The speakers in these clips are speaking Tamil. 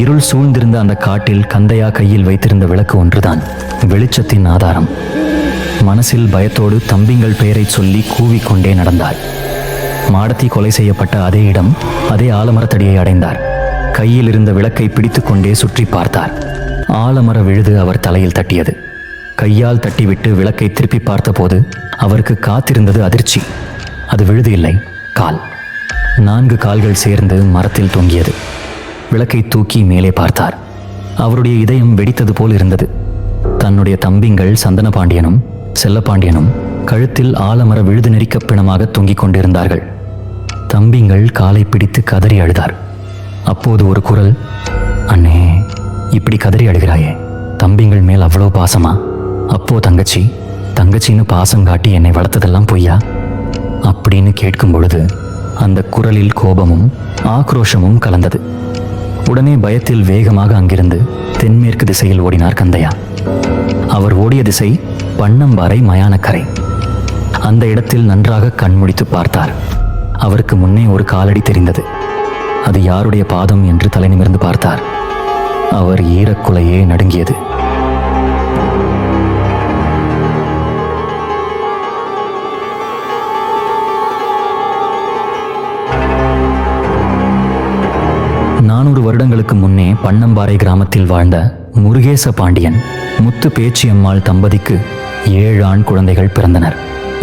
இருள் சூழ்ந்திருந்த அந்த காட்டில் கந்தையா கையில் வைத்திருந்த விளக்கு ஒன்றுதான். வெளிச்சத்தின் ஆதாரம். மனசில் பயத்தோடு தம்பிங்கள் பெயரை சொல்லி கூவிக்கொண்டே நடந்தாள். மாடத்தி கொலை செய்யப்பட்ட அதே இடம் அதே ஆலமரத்தடியை அடைந்தார். கையில் இருந்த விளக்கை பிடித்துக்கொண்டே சுற்றி பார்த்தார். ஆலமர விழுது அவர் தலையில் தட்டியது. கையால் தட்டிவிட்டு விளக்கை திருப்பி பார்த்தபோது அவருக்கு காத்திருந்தது அதிர்ச்சி. அது விழுது இல்லை கால். நான்கு கால்கள் சேர்ந்து மரத்தில் தொங்கியது. விளக்கை தூக்கி மேலே பார்த்தார். அவருடைய இதயம் வெடித்தது போல் இருந்தது. தன்னுடைய தம்பிங்கள் சந்தன பாண்டியனும் செல்லப்பாண்டியனும் கழுத்தில் ஆலமர விழுது நெறிக்க பிணமாக தொங்கிக் கொண்டிருந்தார்கள். தம்பிங்கள் காலை பிடித்து கதறி அழுதார். அப்போது ஒரு குரல் அண்ணே இப்படி கதறி அழுகிறாயே. தம்பிங்கள் மேல் அவ்வளோ பாசமா? அப்போ தங்கச்சி தங்கச்சின்னு பாசம் காட்டி என்னை வளர்த்ததெல்லாம் பொய்யா? அப்படின்னு கேட்கும் பொழுது அந்த குரலில் கோபமும் ஆக்ரோஷமும் கலந்தது. உடனே பயத்தில் வேகமாக அங்கிருந்து தென்மேற்கு திசையில் ஓடினார் கந்தையா. அவர் ஓடிய திசை பன்னம்பாறை மயானக்கரை. அந்த இடத்தில் நன்றாக கண்முடித்து பார்த்தார். அவருக்கு முன்னே ஒரு காலடி தெரிந்தது. அது யாருடைய பாதம் என்று தலை நிமிர்ந்து பார்த்தார். அவர் ஈரக்குலையே நடுங்கியது. வருடங்களுக்கு முன்னே பன்னம்பாறை கிராமத்தில் வாழ்ந்த முருகேச பாண்டியன் முத்து பேச்சியம்மாள் தம்பதிக்கு ஏழு ஆண் குழந்தைகள் பிறந்தனர்.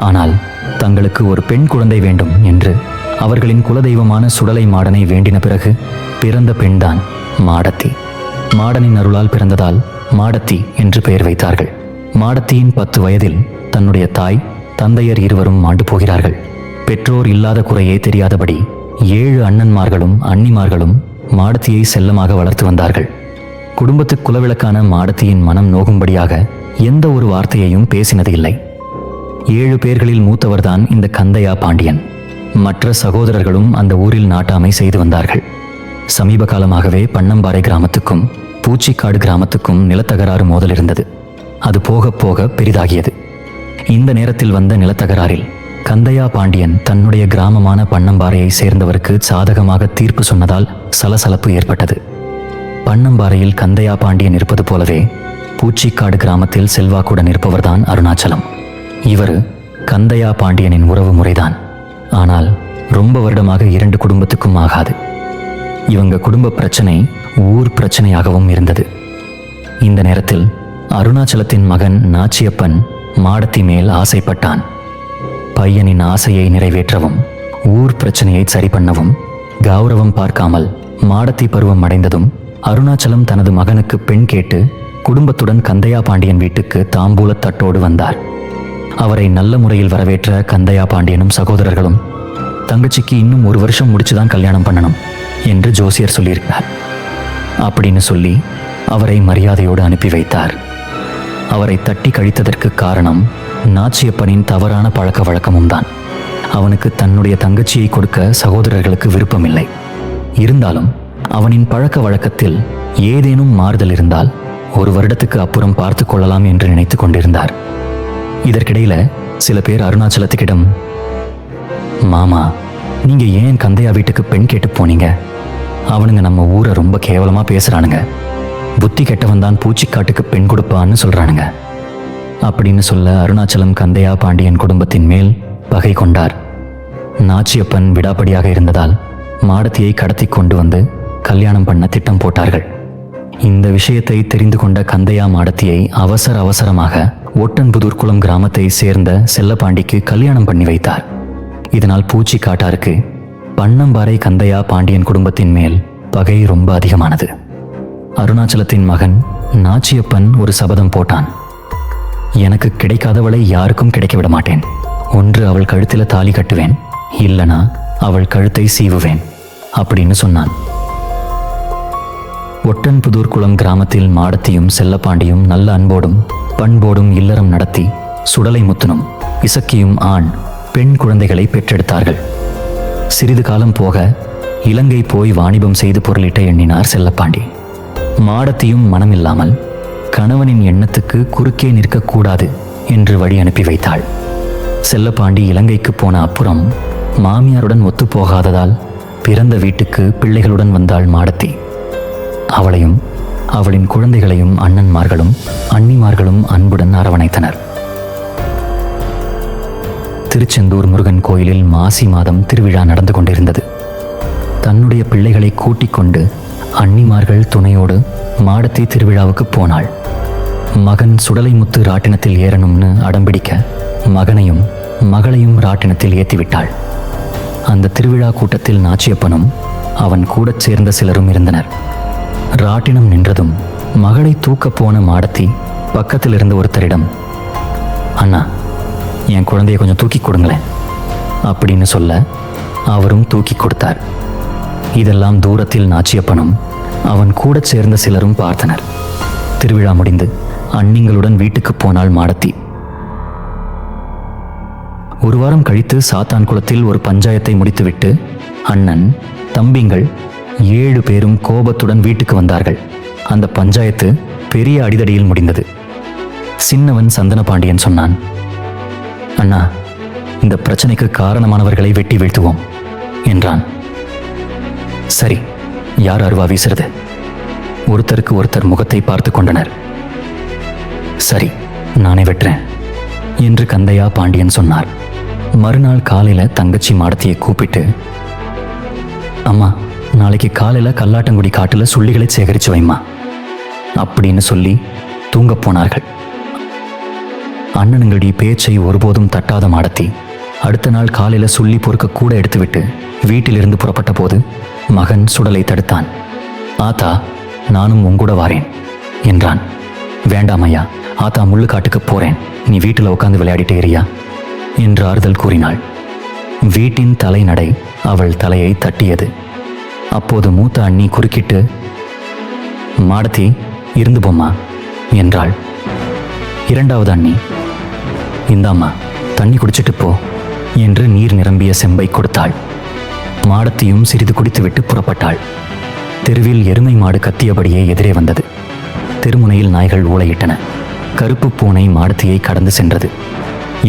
ஆனால் தங்களுக்கு ஒரு பெண் குழந்தை வேண்டும் என்று அவர்களின் குலதெய்வமான சுடலை மாடனை வேண்டின பிறகு பிறந்த பெண்தான் மாடத்தி. மாடனின் அருளால் பிறந்ததால் மாடத்தி என்று பெயர் வைத்தார்கள். மாடத்தியின் பத்து வயதில் தன்னுடைய தாய் தந்தையர் இருவரும் மாண்டு போகிறார்கள். பெற்றோர் இல்லாத குறையே தெரியாதபடி ஏழு அண்ணன்மார்களும் அன்னிமார்களும் மாடத்தியை செல்லமாக வளர்த்து வந்தார்கள். குடும்பத்து குலவிளக்கான மாடத்தியின் மனம் நோகும்படியாக எந்த ஒரு வார்த்தையையும் பேசினது இல்லை ஏழு பேர்களில் மூத்தவர்தான் இந்த கந்தையா பாண்டியன். மற்ற சகோதரர்களும் அந்த ஊரில் நாட்டாமை செய்து வந்தார்கள். சமீப காலமாகவே பன்னம்பாறை கிராமத்துக்கும் பூச்சிக்காடு கிராமத்துக்கும் நிலத்தகராறு மோதல் இருந்தது அது போக போக பெரிதாகியது. இந்த நேரத்தில் வந்த நிலத்தகராறில் கந்தையா பாண்டியன் தன்னுடைய கிராமமான பன்னம்பாறையை சேர்ந்தவருக்கு சாதகமாக தீர்ப்பு சொன்னதால் சலசலப்பு ஏற்பட்டது. பன்னம்பாறையில் கந்தையா பாண்டியன் இருப்பது போலவே பூச்சிக்காடு கிராமத்தில் செல்வாக்குடன் இருப்பவர்தான் அருணாச்சலம். இவர் கந்தையா பாண்டியனின் உறவு முறைதான். ஆனால் ரொம்ப வருடமாக இரண்டு குடும்பத்துக்கும் ஆகாது. இவங்க குடும்ப பிரச்சனை ஊர் பிரச்சனையாகவும் இருந்தது. இந்த நேரத்தில் அருணாச்சலத்தின் மகன் நாச்சியப்பன் மாடத்தி மேல் ஆசைப்பட்டான். பையனின் ஆசையை நிறைவேற்றவும் ஊர் பிரச்சனையை சரி பண்ணவும் கௌரவம் பார்க்காமல் மாடத்தி பருவம் அடைந்ததும் அருணாச்சலம் தனது மகனுக்கு பெண் கேட்டு குடும்பத்துடன் கந்தையா பாண்டியன் வீட்டுக்கு தாம்பூலத் தட்டோடு வந்தார். அவரை நல்ல முறையில் வரவேற்ற கந்தையா பாண்டியனும் சகோதரர்களும் தங்கச்சிக்கு இன்னும் ஒரு வருஷம் முடிச்சுதான் கல்யாணம் பண்ணணும் என்று ஜோசியர் சொல்லியிருக்கிறார். அப்படின்னு சொல்லி அவரை மரியாதையோடு அனுப்பி வைத்தார். அவரை தட்டி கழித்ததற்கு காரணம் நாச்சியப்பனின் தவறான பழக்க வழக்கமும் தான் அவனுக்கு தன்னுடைய தங்கச்சியை கொடுக்க சகோதரர்களுக்கு விருப்பமில்லை. இருந்தாலும் அவனின் பழக்க வழக்கத்தில் ஏதேனும் மாறுதல் இருந்தால் ஒரு வருடத்துக்கு அப்புறம் பார்த்து கொள்ளலாம் என்று நினைத்து கொண்டிருந்தார். இதற்கிடையில சில பேர் அருணாச்சலத்துக்கிடம் மாமா நீங்க ஏன் கந்தையா வீட்டுக்கு பெண் கேட்டு போனீங்க? அவனுங்க நம்ம ஊரை ரொம்ப கேவலமா பேசுறானுங்க. புத்தி கெட்டவன் தான் பூச்சிக்காட்டுக்கு பெண் கொடுப்பான்னு சொல்றானுங்க. அப்படின்னு சொல்ல அருணாச்சலம் கந்தையா பாண்டியன் குடும்பத்தின் மேல் பகை கொண்டார். நாச்சியப்பன் விடாப்படியாக இருந்ததால் மாடத்தியை கடத்தி கொண்டு வந்து கல்யாணம் பண்ண திட்டம் போட்டார்கள். இந்த விஷயத்தை தெரிந்து கொண்ட கந்தையா மாடத்தியை அவசர அவசரமாக ஒட்டன்புதூர்குளம் கிராமத்தை சேர்ந்த செல்லப்பாண்டிக்கு கல்யாணம் பண்ணி வைத்தார். இதனால் பூச்சி காட்டாருக்கு பன்னம்பாறை கந்தையா பாண்டியன் குடும்பத்தின் மேல் பகை ரொம்ப அதிகமானது. அருணாச்சலத்தின் மகன் நாச்சியப்பன் ஒரு சபதம் போட்டான். எனக்கு கிடைக்காதவளை யாருக்கும் கிடைக்க விட மாட்டேன் ஒன்று அவள் கழுத்தில் தாலி கட்டுவேன் இல்லனா அவள் கழுத்தை சீவுவேன் அப்படின்னு சொன்னான். ஒட்டன்புதூர்குளம் கிராமத்தில் மாடத்தியும் செல்லப்பாண்டியும் நல்ல அன்போடும் பண்போடும் இல்லறம் நடத்தி சுடலை முத்துனும் இசக்கியும் ஆண் பெண் குழந்தைகளை பெற்றெடுத்தார்கள். சிறிது காலம் போக இலங்கை போய் வாணிபம் செய்து பொருளிட்ட எண்ணினார் செல்லப்பாண்டி. மாடத்தியும் மனமில்லாமல் கணவனின் எண்ணத்துக்கு குறுக்கே நிற்கக்கூடாது என்று வழி அனுப்பி வைத்தாள். செல்லப்பாண்டி இலங்கைக்கு போன அப்புறம் மாமியாருடன் ஒத்துப்போகாததால் பிறந்த வீட்டுக்கு பிள்ளைகளுடன் வந்தாள் மாடத்தி. அவளையும் அவளின் குழந்தைகளையும் அண்ணன்மார்களும் அண்ணிமார்களும் அன்புடன் அரவணைத்தனர். திருச்செந்தூர் முருகன் கோயிலில் மாசி மாதம் திருவிழா நடந்து கொண்டிருந்தது. தன்னுடைய பிள்ளைகளை கூட்டிக் கொண்டு அன்னிமார்கள் துணையோடு மாடத்தி திருவிழாவுக்கு போனாள். மகன் சுடலை முத்து ராட்டினத்தில் ஏறணும்னு அடம்பிடிக்க மகனையும் மகளையும் ராட்டினத்தில் ஏற்றிவிட்டாள் அந்த திருவிழா கூட்டத்தில் நாச்சியப்பனும் அவன் கூடச் சேர்ந்த சிலரும் இருந்தனர். ராட்டினம் நின்றதும் மகளை தூக்கப் போன மாடத்தி பக்கத்தில் இருந்த ஒருத்தரிடம் அண்ணா என் குழந்தைய கொஞ்சம் தூக்கி கொடுங்களேன் அப்படின்னு சொல்ல அவரும் தூக்கி கொடுத்தார். இதெல்லாம் தூரத்தில் நாச்சியப்பனும் அவன் கூட சேர்ந்த சிலரும் பார்த்தனர். திருவிழா முடிந்து அண்ணிங்களுடன் வீட்டுக்கு போனாள் மாடத்தி. ஒரு வாரம் கழித்து சாத்தான் குளத்தில் ஒரு பஞ்சாயத்தை முடித்துவிட்டு அண்ணன் தம்பிங்கள் ஏழு பேரும் கோபத்துடன் வீட்டுக்கு வந்தார்கள். அந்த பஞ்சாயத்து பெரிய அடிதடியில் முடிந்தது. சின்னவன் சந்தன பாண்டியன் சொன்னான் அண்ணா இந்த பிரச்சனைக்கு காரணமானவர்களை வெட்டி வீழ்த்துவோம் என்றான். சரி யார் அருவா வீசுறது? ஒருத்தருக்கு ஒருத்தர் முகத்தை பார்த்து கொண்டனர். சரி நானே வெட்டுறேன் என்று கந்தையா பாண்டியன் சொன்னார். மறுநாள் காலையில் தங்கச்சி மாடத்தியை கூப்பிட்டு அம்மா நாளைக்கு காலையில் கல்லாட்டங்குடி காட்டில் சுள்ளிகளை சேகரித்து வைம்மா அப்படின்னு சொல்லி தூங்கப் போனார்கள். அண்ணனுங்களுடைய பேச்சை ஒருபோதும் தட்டாத மாடத்தி அடுத்த நாள் காலையில் சுள்ளி பொறுக்க கூட எடுத்துவிட்டு வீட்டிலிருந்து புறப்பட்ட போது மகன் சுடலை தடுத்தான். ஆத்தா நானும் உங்கூட வாரேன் என்றான். வேண்டாம் ஐயா ஆத்தா முள்ளுக்காட்டுக்கு போறேன். நீ வீட்டில் உட்காந்து விளையாடிட்டே இரியா என்று ஆறுதல் கூறினாள். வீட்டின் தலைநடை அவள் தலையை தட்டியது. அப்போது மூத்த அண்ணி குறுக்கிட்டு மாடத்தி இருந்து போம்மா என்றாள். இரண்டாவது அண்ணி இந்தாம்மா தண்ணி குடிச்சிட்டு போ என்று நீர் நிரம்பிய செம்பை கொடுத்தாள். மாடத்தையும் சிறிது குடித்துவிட்டு புறப்பட்டாள். தெருவில் எருமை மாடு கத்தியபடியே எதிரே வந்தது. தெருமுனையில் நாய்கள் ஊளையிட்டன. கருப்பு பூனை மாடத்தியை கடந்து சென்றது.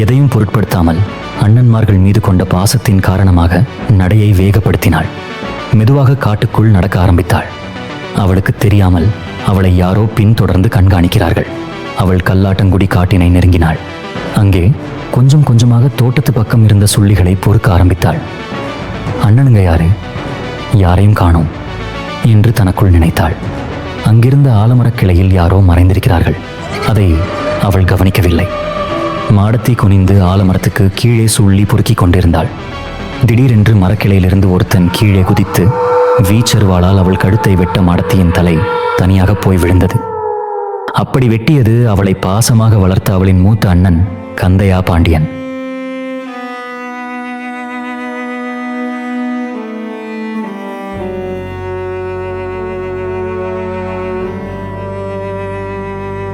எதையும் பொருட்படுத்தாமல் அண்ணன்மார்கள் மீது கொண்ட பாசத்தின் காரணமாக நடையை வேகப்படுத்தினாள். மெதுவாக காட்டுக்குள் நடக்க ஆரம்பித்தாள். அவளுக்கு தெரியாமல் அவளை யாரோ பின்தொடர்ந்து கண்காணிக்கிறார்கள். அவள் கல்லாட்டங்குடி காட்டினை நெருங்கினாள். அங்கே கொஞ்சம் கொஞ்சமாக தோட்டத்து பக்கம் இருந்த சுள்ளிகளை பொறுக்க ஆரம்பித்தாள். அண்ணனுங்க யாரு? யாரையும் காணோம் என்று தனக்குள் நினைத்தாள். அங்கிருந்த ஆலமரக் கிளையில் யாரோ மறைந்திருக்கிறார்கள். அதை அவள் கவனிக்கவில்லை. மாடத்தை குனிந்து ஆலமரத்துக்கு கீழே சுள்ளி பொறுக்கி கொண்டிருந்தாள். திடீரென்று மரக்கிளையிலிருந்து ஒருத்தன் கீழே குதித்து வீச்சருவாளால் அவள் கழுத்தை வெட்ட மாடத்தியின் தலை தனியாக போய் விழுந்தது. அப்படி வெட்டியது அவளை பாசமாக வளர்த்த அவளின் மூத்த அண்ணன் கந்தையா பாண்டியன்.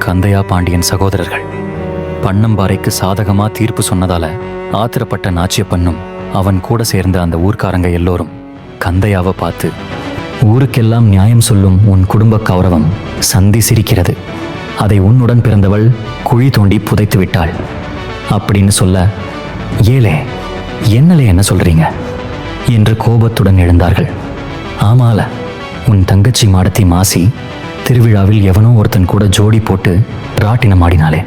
கந்தையா பாண்டியன் சகோதரர்கள். பண்ணம்பாறைக்கு சாதகமா தீர்ப்பு சொன்னதால ஆத்திரப்பட்ட நாச்சியப்பண்ணும் அவன் கூட சேர்ந்த அந்த ஊர்க்காரங்க எல்லோரும் கந்தையாவை பார்த்து ஊருக்கெல்லாம் நியாயம் சொல்லும் உன் குடும்ப கௌரவம் சந்தி சிரிக்கிறது. அதை உன்னுடன் பிறந்தவள் குழி தோண்டி புதைத்து விட்டாள். அப்படின்னு சொல்ல ஏலே என்னலே என்ன சொல்றீங்க? என்று கோபத்துடன் எழுந்தார்கள். ஆமால உன் தங்கச்சி மாடத்தி மாசி திருவிழாவில் எவனோ ஒருத்தன் கூட ஜோடி போட்டு ராட்டினம் ஆடினாளே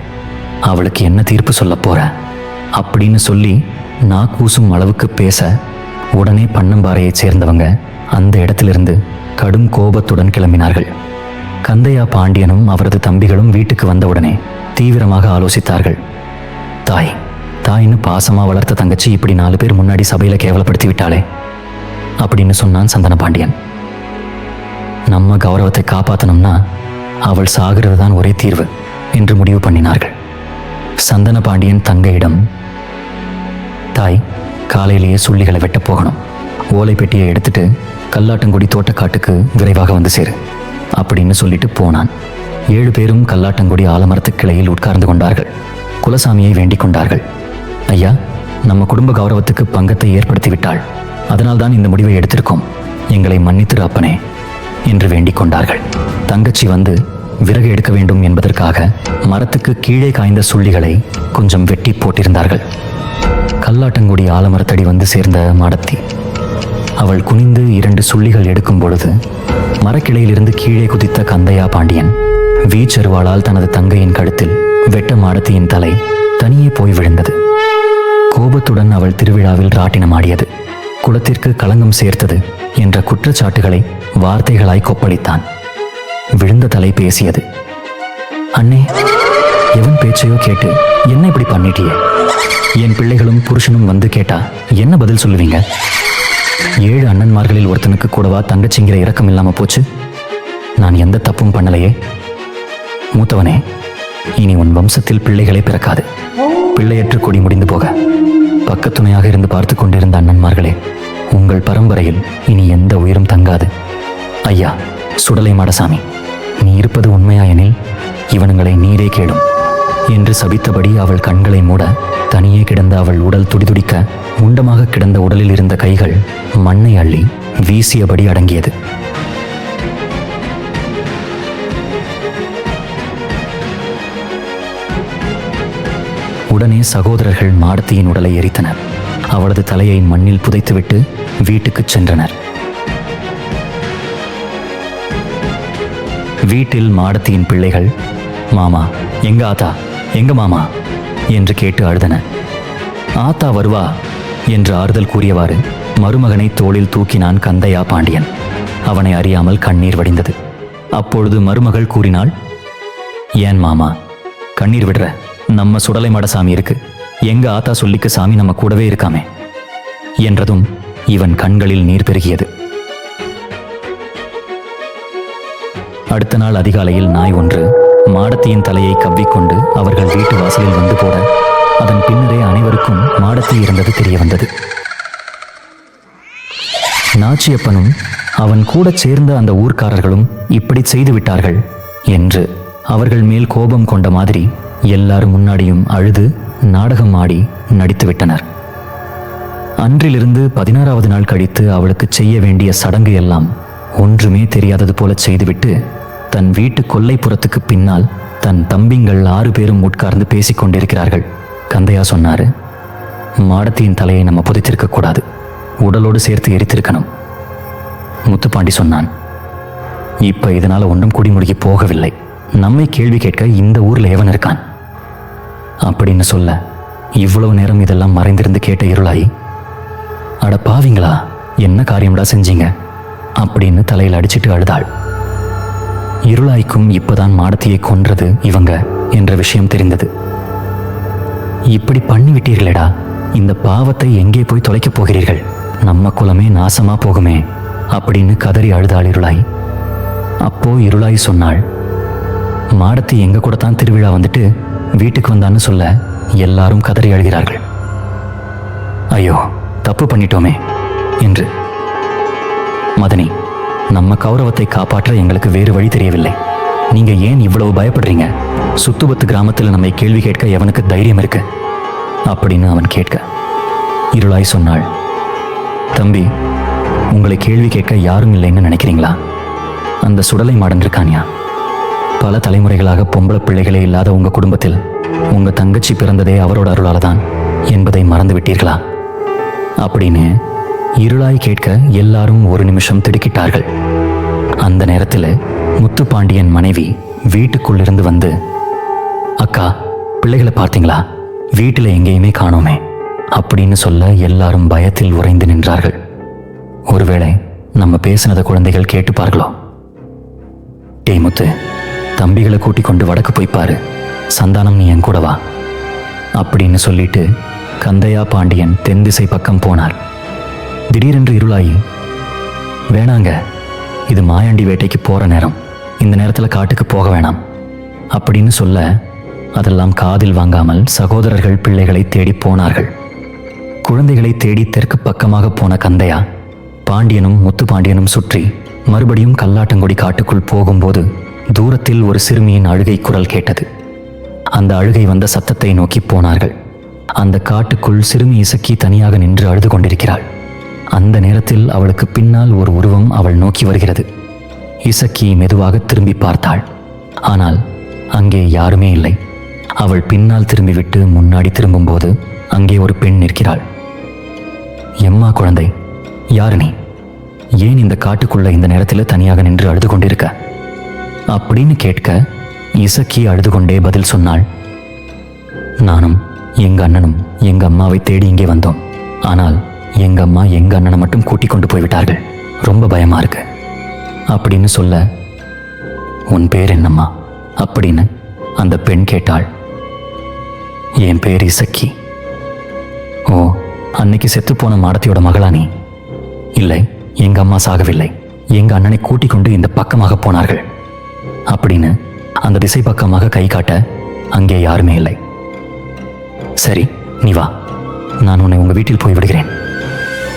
அவளுக்கு என்ன தீர்ப்பு சொல்ல போற? அப்படின்னு சொல்லி நான் கூசும் அளவுக்கு பேச உடனே பண்ணம்பாறையைச் சேர்ந்தவங்க அந்த இடத்திலிருந்து கடும் கோபத்துடன் கிளம்பினார்கள். கந்தையா பாண்டியனும் அவரது தம்பிகளும் வீட்டுக்கு வந்தவுடனே தீவிரமாக ஆலோசித்தார்கள். தாய் தாயின்னு பாசமாக வளர்த்த தங்கச்சி இப்படி நாலு பேர் முன்னாடி சபையில் கேவலப்படுத்தி விட்டாளே அப்படின்னு சொன்னான் சந்தன பாண்டியன் நம்ம கௌரவத்தை காப்பாற்றணும்னா அவள் சாகிறது தான் ஒரே தீர்வு என்று முடிவு பண்ணினார்கள். சந்தன பாண்டியன் தங்கையிடம் தாய் காலையிலேயே சுள்ளிகளை வெட்டப் போகணும். ஓலை பெட்டியை எடுத்துட்டு கல்லாட்டங்குடி தோட்டக்காட்டுக்கு விரைவாக வந்து சேரு அப்படின்னு சொல்லிட்டு போனான். ஏழு பேரும் கல்லாட்டங்குடி ஆலமரத்து கிளையில் உட்கார்ந்து கொண்டார்கள். குலசாமியை வேண்டிக் கொண்டார்கள். ஐயா நம்ம குடும்ப கௌரவத்துக்கு பங்கத்தை ஏற்படுத்தி விட்டாள். அதனால்தான் இந்த முடிவை எடுத்திருக்கோம். எங்களை மன்னித்திரு அப்பனே. என்று வேண்டிக் கொண்டார்கள். தங்கச்சி வந்து விறகு எடுக்க வேண்டும் என்பதற்காக மரத்துக்கு கீழே காய்ந்த சுள்ளிகளை கொஞ்சம் வெட்டி போட்டிருந்தார்கள். கல்லாட்டங்குடி ஆலமரத்தடி வந்து சேர்ந்த மாடத்தி. அவள் குனிந்து இரண்டு சுள்ளிகள் எடுக்கும் பொழுது மரக்கிளையிலிருந்து கீழே குதித்த கந்தையா பாண்டியன் வீச்சருவாளால் தனது தங்கையின் கழுத்தில் வெட்ட மாடத்தியின் தலை தனியே போய் விழுந்தது. கோபத்துடன் அவள் திருவிழாவில் ராட்டினமாடியது குளத்திற்கு களங்கம் சேர்த்தது. என்ற குற்றச்சாட்டுகளை வார்த்தைகளாய் கொப்பளித்தான். விழுந்த தலை பேசியது. அண்ணே எவன் பேச்சையோ கேட்டு என்ன இப்படி பண்ணிட்டியே? என் பிள்ளைகளும் புருஷனும் வந்து கேட்டா என்ன பதில் சொல்லுவீங்க? ஏழு அண்ணன்மார்களில் ஒருத்தனுக்கு கூடவா தங்கச்சிங்கிற இரக்கம் இல்லாம போச்சு? நான் எந்த தப்பும் பண்ணலையே. மூத்தவனே இனி உன் வம்சத்தில் பிள்ளைகளே பிறக்காது. பிள்ளையற்று கொடி முடிந்து போக பக்கத்துணையாக இருந்து பார்த்து கொண்டிருந்த அண்ணன்மார்களே உங்கள் பரம்பரையில் இனி எந்த உயிரும் தங்காது. ஐயா சுடலை மாடசாமி நீ இருப்பது உண்மையாயெனில் இவனுங்களை நீரே கேடும். என்று சபித்தபடி அவள் கண்களை மூட தனியே கிடந்த அவள் உடல் துடிதுடிக்க முண்டமாக கிடந்த உடலில் இருந்த கைகள் மண்ணை அள்ளி வீசியபடி அடங்கியது. உடனே சகோதரர்கள் மாடத்தியின் உடலை எரித்தனர். அவளது தலையை மண்ணில் புதைத்துவிட்டு வீட்டுக்குச் சென்றனர். வீட்டில் மாடத்தியின் பிள்ளைகள் மாமா எங்க ஆத்தா? எங்க மாமா? என்று கேட்டு அழுதன. ஆத்தா வருவா? என்று ஆறுதல் கூறியவாறு மருமகனை தோளில் தூக்கினான் கந்தையா பாண்டியன். அவனை அறியாமல் கண்ணீர் வடிந்தது. அப்பொழுது மருமகள் கூறினாள் ஏன் மாமா கண்ணீர் விடுற? நம்ம சுடலை மடசாமி இருக்குது இருக்கு. எங்க ஆத்தா சொல்லிக்கு சாமி நம்ம கூடவே இருக்காமே என்றதும் இவன் கண்களில் நீர் பெருகியது. அடுத்த நாள் அதிகாலையில் நாய் ஒன்று மாடத்தியின் தலையை கவ்விக்கொண்டு அவர்கள் வீட்டு வாசலில் வந்து போட அதன் பின்னரே அனைவருக்கும் மாடத்தி இருந்தது தெரிய வந்தது. நாச்சியப்பனும் அவன் கூட சேர்ந்த அந்த ஊர்க்காரர்களும் இப்படி செய்து விட்டார்கள் என்று அவர்கள் மேல் கோபம் கொண்ட மாதிரி எல்லாரும் முன்னாடியும் அழுது நாடகம் ஆடி நடித்துவிட்டனர். அன்றிலிருந்து பதினாறாவது நாள் கழித்து அவளுக்கு செய்ய வேண்டிய சடங்கு எல்லாம் ஒன்றுமே தெரியாதது போல செய்துவிட்டு தன் வீட்டு கொல்லைப்புறத்துக்கு பின்னால் தன் தம்பிங்கள் ஆறு பேரும் உட்கார்ந்து பேசிக்கொண்டிருக்கிறார்கள் கந்தையா சொன்னாரு மாடத்தியின் தலையை நம்ம புதைத்திருக்கக்கூடாது உடலோடு சேர்த்து எரித்திருக்கணும். முத்துப்பாண்டி சொன்னான் இப்ப இதனால ஒன்றும் குடிமுடிக்கு போகவில்லை. நம்மை கேள்வி கேட்க இந்த ஊர்ல எவன் இருக்கான்? அப்படின்னு சொல்ல இவ்வளவு நேரம் இதெல்லாம் மறைந்திருந்து கேட்ட இருளாய் அட பாவிங்களா என்ன காரியம்டா செஞ்சீங்க? அப்படின்னு தலையில் அடிச்சிட்டு அழுதாள். இருளாய்க்கும் இப்பதான் மாடத்தியை கொன்றது இவங்க என்ற விஷயம் தெரிந்தது. இப்படி பண்ணிவிட்டீர்களேடா இந்த பாவத்தை எங்கே போய் தொலைக்கப் போகிறீர்கள்? நம்ம குலமே நாசமா போகுமே அப்படின்னு கதறி அழுதாள் இருளாய். அப்போ இருளாய் சொன்னாள் மாடத்தி எங்க கூட தான் திருவிழா வந்துட்டு வீட்டுக்கு வந்தான்னு சொல்ல எல்லாரும் கதறி அழுகிறார்கள். ஐயோ தப்பு பண்ணிட்டோமே என்று. மதனி நம்ம கௌரவத்தை காப்பாற்ற எங்களுக்கு வேறு வழி தெரியவில்லை. நீங்க ஏன் இவ்வளவு பயப்படுறீங்க? சுத்துபத்து கிராமத்தில் நம்மை கேள்வி கேட்க எவனுக்கு தைரியம் இருக்கு? அப்படின்னு அவன் கேட்க. இருளாய் சொன்னாள். தம்பி உங்களை கேள்வி கேட்க யாரும் இல்லைன்னு நினைக்கிறீங்களா? அந்த சுடலை மாடன் இருக்கான்யா? பல தலைமுறைகளாக பொம்பளை பிள்ளைகளே இல்லாத உங்க குடும்பத்தில் உங்க தங்கச்சி பிறந்ததே அவரோட அருளால தான் என்பதை மறந்து விட்டீர்களா அப்படின்னு இருளாய் கேட்க எல்லாரும் ஒரு நிமிஷம் திடுக்கிட்டார்கள். அந்த நேரத்தில் முத்துப்பாண்டியன் மனைவி வீட்டுக்குள்ளிருந்து வந்து அக்கா பிள்ளைகளை பார்த்தீங்களா? வீட்டில் எங்கேயுமே காணோமே அப்படின்னு சொல்ல எல்லாரும் பயத்தில் உறைந்து நின்றார்கள். ஒருவேளை நம்ம பேசினதை குழந்தைகள் கேட்டுப்பார்களோ டே முத்து தம்பிகளை கூட்டிக் கொண்டு வடக்கு போய்ப்பாரு சந்தானம் நீ என் கூட வா. அப்படின்னு சொல்லிட்டு கந்தையா பாண்டியன் தென் திசை பக்கம் போனார். திடீரென்று இருளாயி வேணாங்க இது மாயாண்டி வேட்டைக்கு போற நேரம். இந்த நேரத்தில் காட்டுக்கு போக வேணாம். அப்படின்னு சொல்ல அதெல்லாம் காதில் வாங்காமல் சகோதரர்கள் பிள்ளைகளை தேடி போனார்கள். குழந்தைகளை தேடி தெற்கு பக்கமாக போன கந்தையா பாண்டியனும் முத்து பாண்டியனும் சுற்றி மறுபடியும் கல்லாட்டங்குடி காட்டுக்குள் போகும்போது தூரத்தில் ஒரு சிறுமியின் அழுகை குரல் கேட்டது. அந்த அழுகை வந்த சத்தத்தை நோக்கி போனார்கள். அந்த காட்டுக்குள் சிறுமி இசக்கி தனியாக நின்று அழுது கொண்டிருக்கிறாள். அந்த நேரத்தில் அவளுக்கு பின்னால் ஒரு உருவம் அவள் நோக்கி வருகிறது. இசக்கி மெதுவாக திரும்பி பார்த்தாள். ஆனால் அங்கே யாருமே இல்லை. அவள் பின்னால் திரும்பிவிட்டு முன்னாடி திரும்பும்போது அங்கே ஒரு பெண் நிற்கிறாள். எம்மா குழந்தை யாரு நீ? ஏன் இந்த காட்டுக்குள்ள இந்த நேரத்தில் தனியாக நின்று அழுது கொண்டிருக்க? அப்படின்னு கேட்க இசக்கி அழுது கொண்டே பதில் சொன்னாள். நானும் எங்க அண்ணனும் எங்க அம்மாவை தேடி இங்கே வந்தோம். ஆனால் எங்க அம்மா எங்க அண்ணனை மட்டும் கூட்டிக் கொண்டு போய்விட்டார்கள். ரொம்ப பயமா இருக்கு. அப்படின்னு சொல்ல உன் பேர் என்னம்மா? அப்படின்னு அந்த பெண் கேட்டாள். என் பேர் இசக்கி. ஓ அன்னைக்கு செத்துப்போன மாடத்தியோட மகளா நீ? இல்லை எங்க அம்மா சாகவில்லை. எங்க அண்ணனை கூட்டிக் கொண்டு இந்த பக்கமாக போனார்கள். அப்படின்னு அந்த திசை பக்கமாக கை காட்ட அங்கே யாருமே இல்லை. சரி நீ வா. நான் உன்னை உங்கள் வீட்டில் போய் விடுகிறேன்.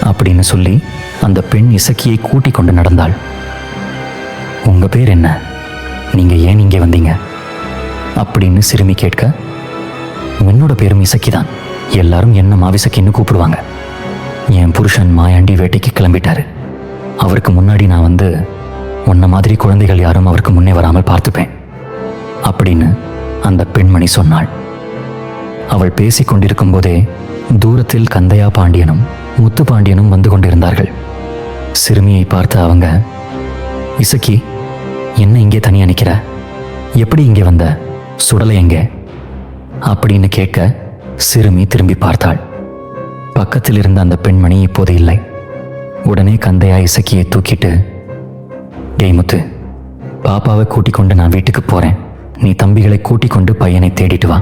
அப்படின்னு சொல்லி அந்த பெண் இசக்கியை கூட்டிக் கொண்டு நடந்தாள். உங்கள் பேர் என்ன? நீங்கள் ஏன் இங்கே வந்தீங்க? அப்படின்னு சிறுமி கேட்க என்னோட பேரும் இசக்கி தான் எல்லாரும் என்ன மாவிசக்கின்னு கூப்பிடுவாங்க. என் புருஷன் மாயாண்டி வேட்டைக்கு கிளம்பிட்டாரு. அவருக்கு முன்னாடி நான் வந்து உன்ன மாதிரி குழந்தைகள் யாரும் அவருக்கு முன்னே வராமல் பார்த்துப்பேன் அப்படின்னு அந்த பெண்மணி சொன்னாள். அவள் பேசிக் கொண்டிருக்கும் போதே தூரத்தில் கந்தையா பாண்டியனும் முத்து பாண்டியனும் வந்து கொண்டிருந்தார்கள். சிறுமியை பார்த்த அவங்க இசக்கி என்ன இங்கே தனியா நிக்கிற? எப்படி இங்கே வந்த? சுடலை எங்கே? அப்படின்னு கேட்க சிறுமி திரும்பி பார்த்தாள். பக்கத்தில் இருந்த அந்த பெண்மணி இப்போது இல்லை. உடனே கந்தையா இசக்கியை தூக்கிட்டு டேய் முத்து பாப்பாவை கூட்டிக் கொண்டு நான் வீட்டுக்கு போறேன். நீ தம்பிகளை கூட்டிக் கொண்டு பையனை தேடிட்டு வா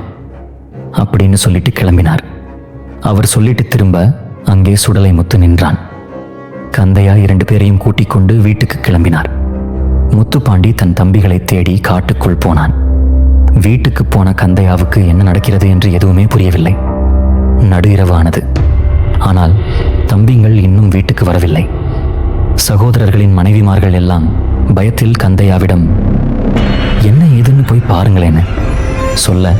அப்படின்னு சொல்லிட்டு கிளம்பினார். அவர் சொல்லிட்டு திரும்ப அங்கே சுடலை முத்து நின்றான். கந்தையா இரண்டு பேரையும் கூட்டிக் கொண்டு வீட்டுக்கு கிளம்பினார். முத்துப்பாண்டி தன் தம்பிகளை தேடி காட்டுக்குள் போனான். வீட்டுக்கு போன கந்தையாவுக்கு என்ன நடக்கிறது என்று எதுவுமே புரியவில்லை. நடு இரவானது. ஆனால் தம்பிங்கள் இன்னும் வீட்டுக்கு வரவில்லை. சகோதரர்களின் மனைவிமார்கள் எல்லாம் பயத்தில் கந்தையாவிடம் என்ன ஏதுன்னு போய் பாருங்களேன்னு சொல்ல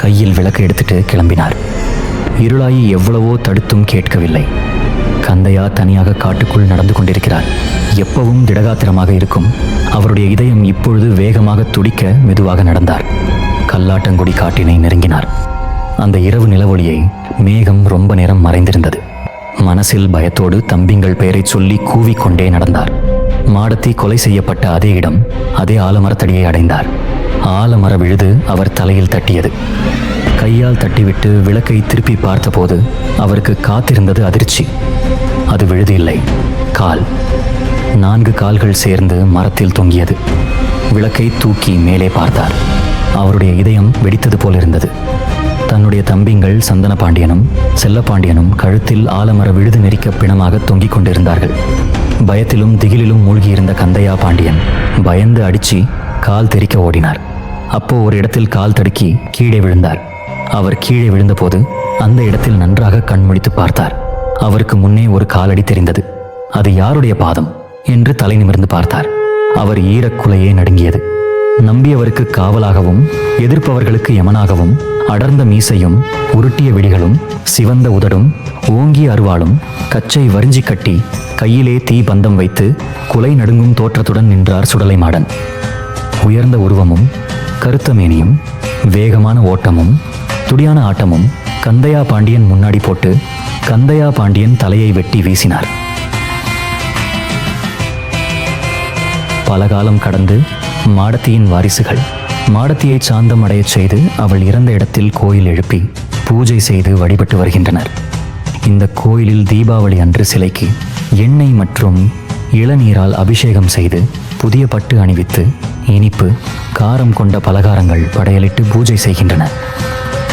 கையில் விளக்கு எடுத்துட்டு கிளம்பினார். இருளாயி எவ்வளவோ தடுத்தும் கேட்கவில்லை. கந்தையா தனியாக காட்டுக்குள் நடந்து கொண்டிருக்கிறார் எப்பவும் திடகாத்திரமாக இருக்கும். அவருடைய இதயம் இப்பொழுது வேகமாக துடிக்க மெதுவாக நடந்தார். கல்லாட்டங்குடி காட்டினை நெருங்கினார். அந்த இரவு நிலவொளியை மேகம் ரொம்ப நேரம் மறைந்திருந்தது. மனசில் பயத்தோடு தம்பிங்கள் பெயரைச் சொல்லி கூவிக்கொண்டே நடந்தார். மாடத்தி கொலை செய்யப்பட்ட அதே இடம் அதே ஆலமரத்தடியை அடைந்தார். ஆலமர விழுது அவர் தலையில் தட்டியது. கையால் தட்டிவிட்டு விளக்கை திருப்பி பார்த்தபோது அவருக்கு காத்திருந்தது அதிர்ச்சி. அது விழுது இல்லை கால். நான்கு கால்கள் சேர்ந்து மரத்தில் தொங்கியது. விளக்கை தூக்கி மேலே பார்த்தார். அவருடைய இதயம் வெடித்தது போல் இருந்தது தன்னுடைய தம்பிங்கள் சந்தன பாண்டியனும் செல்லப்பாண்டியனும் கழுத்தில் ஆலமர விழுது நெரிக்க பிணமாக தொங்கிக் கொண்டிருந்தார்கள். பயத்திலும் திகிலிலும் மூழ்கியிருந்த கந்தையா பாண்டியன் பயந்து அடிச்சு கால் தெறிக்க ஓடினார். அப்போ ஒரு இடத்தில் கால் தடுக்கி கீழே விழுந்தார். அவர் கீழே விழுந்தபோது அந்த இடத்தில் நன்றாக கண்முழித்து பார்த்தார். அவருக்கு முன்னே ஒரு காலடி தெரிந்தது. அது யாருடைய பாதம் என்று தலை நிமிர்ந்து பார்த்தார். அவர் ஈரக்குலையே நடுங்கியது. நம்பியவருக்கு காவலாகவும் எதிர்ப்பவர்களுக்கு யமனாகவும் அடர்ந்த மீசையும் உருட்டிய விழிகளும் சிவந்த உதடும் ஓங்கிய அருவாளும் கச்சை வரிஞ்சி கட்டி கையிலே தீ பந்தம் வைத்து குலை நடுங்கும் தோற்றத்துடன் நின்றார் சுடலை மாடன். உயர்ந்த உருவமும் கருத்த மேனியும் வேகமான ஓட்டமும் துடியான ஆட்டமும் கந்தையா பாண்டியன் முன்னாடி போட்டு கந்தையா பாண்டியன் தலையை வெட்டி வீசினார். பல காலம் கடந்து மாடத்தியின் வாரிசுகள் மாடத்தியை சாந்தம் அடையச் செய்து அவள் இறந்த இடத்தில் கோயில் எழுப்பி பூஜை செய்து வழிபட்டு வருகின்றனர். இந்த கோயிலில் தீபாவளி அன்று சிலைக்கு எண்ணெய் மற்றும் இளநீரால் அபிஷேகம் செய்து புதிய பட்டு அணிவித்து இனிப்பு காரம் கொண்ட பலகாரங்கள் படையலிட்டு பூஜை செய்கின்றனர்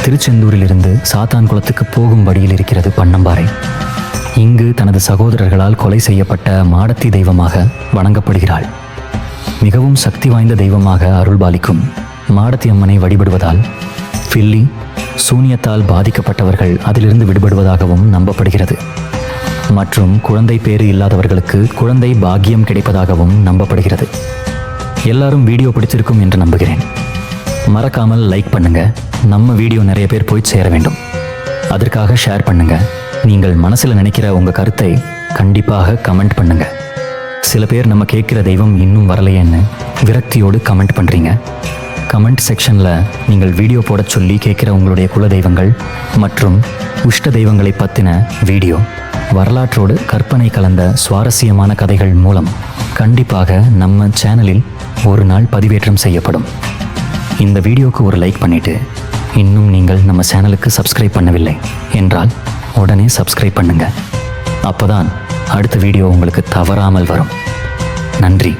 திருச்செந்தூரிலிருந்து சாத்தான்குளத்துக்கு போகும் வழியில் இருக்கிறது பன்னம்பாறை. இங்கு தனது சகோதரர்களால் கொலை செய்யப்பட்ட மாடத்தி தெய்வமாக வணங்கப்படுகிறாள். மிகவும் சக்தி வாய்ந்த தெய்வமாக அருள்பாலிக்கும் மாடத்தி அம்மனை வழிபடுவதால் ஃபில்லி சூனியத்தால் பாதிக்கப்பட்டவர்கள் அதிலிருந்து விடுபடுவதாகவும் நம்பப்படுகிறது. மற்றும் குழந்தை பேறு இல்லாதவர்களுக்கு குழந்தை பாக்கியம் கிடைப்பதாகவும் நம்பப்படுகிறது. எல்லாரும் வீடியோ பிடிச்சிருக்கும் என்று நம்புகிறேன். மறக்காமல் லைக் பண்ணுங்க. நம்ம வீடியோ நிறைய பேர் போய் சேர வேண்டும். அதற்காக ஷேர் பண்ணுங்க. நீங்கள் மனசில் நினைக்கிற உங்கள் கருத்தை கண்டிப்பாக கமெண்ட் பண்ணுங்க. சில பேர் நம்ம கேட்குற தெய்வம் இன்னும் வரலையேன்னு விரக்தியோடு கமெண்ட் பண்ணுறீங்க கமெண்ட் செக்ஷனில் நீங்கள் வீடியோ போடச் சொல்லி கேட்குற உங்களுடைய குல தெய்வங்கள் மற்றும் உஷ்ட தெய்வங்களை பற்றின வீடியோ வரலாற்றோடு கற்பனை கலந்த சுவாரஸ்யமான கதைகள் மூலம் கண்டிப்பாக நம்ம சேனலில் ஒரு நாள் பதிவேற்றம் செய்யப்படும். இந்த வீடியோக்கு ஒரு லைக் பண்ணிவிட்டு இன்னும் நீங்கள் நம்ம சேனலுக்கு சப்ஸ்கிரைப் பண்ணவில்லை என்றால் உடனே சப்ஸ்கிரைப் பண்ணுங்கள் அப்போதான் அடுத்த வீடியோ உங்களுக்கு தவறாமல் வரும். நன்றி.